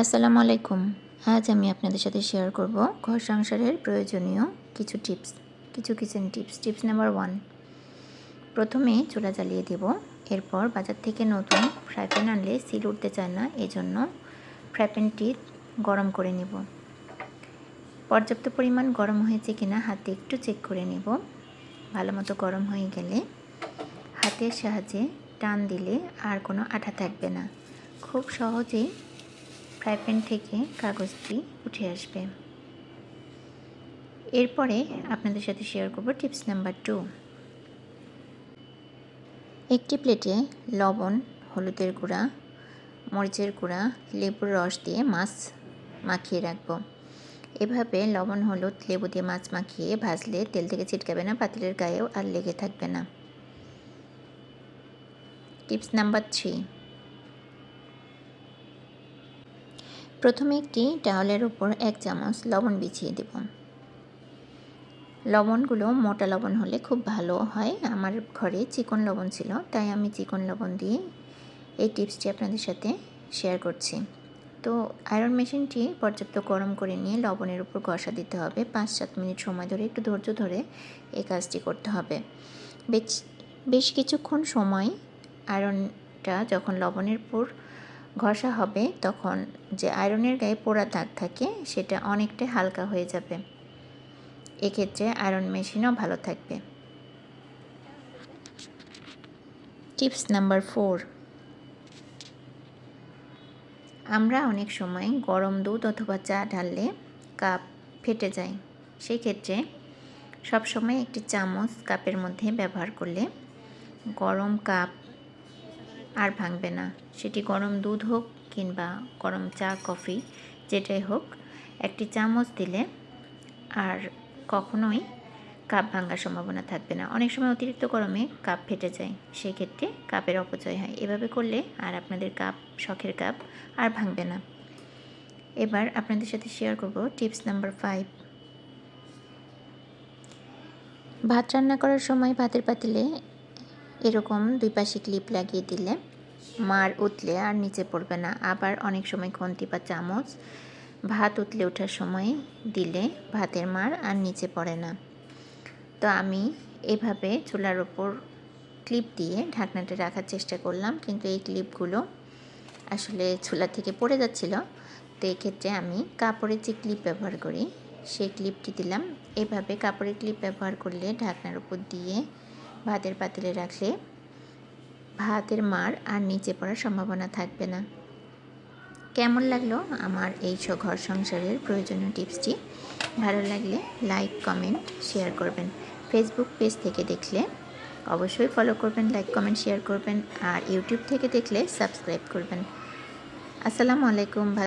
আসসালামু আলাইকুম। আজ আমি আপনাদের সাথে শেয়ার করব ঘর সংসারের প্রয়োজনীয় কিছু টিপস কিছু kitchen tips tips number one প্রথমে চুলা জ্বালিয়ে দেব। এরপর বাজার থেকে নতুন ফ্রাই প্যান আনলে সিল উঠতে চায় না, এজন্য ফ্রাই প্যানটি গরম করে নেব। পর্যাপ্ত পরিমাণ গরম হয়েছে কিনা হাতে একটু চেক করে নেব। ভালো মতো গরম হয়ে গেলে হাতের সাহায্যে টান দিলে আর কোনো আঠা থাকবে না। খুব সহজেই ফ্রাই প্যান থেকে কাগজটি উঠে আসবে। এরপরে আপনাদের সাথে শেয়ার করব টিপস নাম্বার টু একটি প্লেটে লবণ, হলুদের গুঁড়া, মরিচের গুঁড়া, লেবুর রস দিয়ে মাছ মাখিয়ে রাখব। এভাবে লবণ, হলুদ, লেবু দিয়ে মাছ মাখিয়ে ভাজলে তেল থেকে ছিটকাবে না, পাতিলের গায়েও আর লেগে থাকবে না। টিপস নাম্বার থ্রি প্রথমে একটি টাওয়ালের উপর এক চামচ লবণ বিছিয়ে দেব। লবণগুলো মোটা লবণ হলে খুব ভালো হয়। আমার ঘরে চিকন লবণ ছিল, তাই আমি চিকন লবণ দিয়ে এই টিপসটি আপনাদের সাথে শেয়ার করছি। তো আয়রন মেশিনটি পর্যাপ্ত গরম করে নিয়ে লবণের উপর ঘষা দিতে হবে। পাঁচ সাত মিনিট সময় ধরে, একটু ধৈর্য ধরে এই কাজটি করতে হবে। বেশ বেশ কিছুক্ষণ সময় আয়রনটা যখন লবণের উপর ঘষা হবে, তখন যে আয়রনের গায়ে পোড়া দাগ থাকে, সেটা অনেকটাই হালকা হয়ে যাবে। এক্ষেত্রে আয়রন মেশিনও ভালো থাকবে। টিপস নাম্বার ফোর আমরা অনেক সময় গরম দুধ অথবা চা ঢাললে কাপ ফেটে যায়। সেই ক্ষেত্রে সবসময় একটি চামচ কাপের মধ্যে ব্যবহার করলে গরম কাপ আর ভাঙবে না। সেটি গরম দুধ হোক কিংবা গরম চা, কফি, যেটাই হোক, একটি চামচ দিলে আর কখনোই কাপ ভাঙার সম্ভাবনা থাকবে না। অনেক সময় অতিরিক্ত গরমে কাপ ফেটে যায় সেই ক্ষেত্রে কাপের অপচয় হয়। এভাবে করলে আর আপনাদের কাপ, শখের কাপ আর ভাঙবে না। এবার আপনাদের সাথে শেয়ার করব টিপস নাম্বার ফাইভ ভাত রান্না করার সময় ভাতের পাতিলে এরকম দুই পাশে ক্লিপ লাগিয়ে দিলে মার উতলে আর নিচে পড়বে না। আবার অনেক সময় খন্তি বা চামচ ভাত উতলে ওঠার সময় দিলে ভাতের মার আর নিচে পড়ে না। তো আমি এভাবে চুলার ওপর ক্লিপ দিয়ে ঢাকনাটা রাখার চেষ্টা করলাম, কিন্তু এই ক্লিপগুলো আসলে চুলা থেকে পড়ে যাচ্ছিল। তো এক্ষেত্রে আমি কাপড়ের যে ক্লিপ ব্যবহার করি, সেই ক্লিপটি দিলাম। এভাবে কাপড়ের ক্লিপ ব্যবহার করলে ঢাকনার উপর দিয়ে ভাতের পাতিলে রাখলে ভাতের মার আর নিচে পড়ার সম্ভাবনা থাকবে না। কেমন লাগল আমার এই ঘর সংসারের প্রয়োজনীয় টিপসটি? ভালো লাগলে লাইক, কমেন্ট, শেয়ার করবেন। ফেসবুক পেজ থেকে দেখলে অবশ্যই ফলো করবেন, লাইক, কমেন্ট, শেয়ার করবেন আর ইউটিউব থেকে দেখলে সাবস্ক্রাইব করবেন। আসসালামু আলাইকুম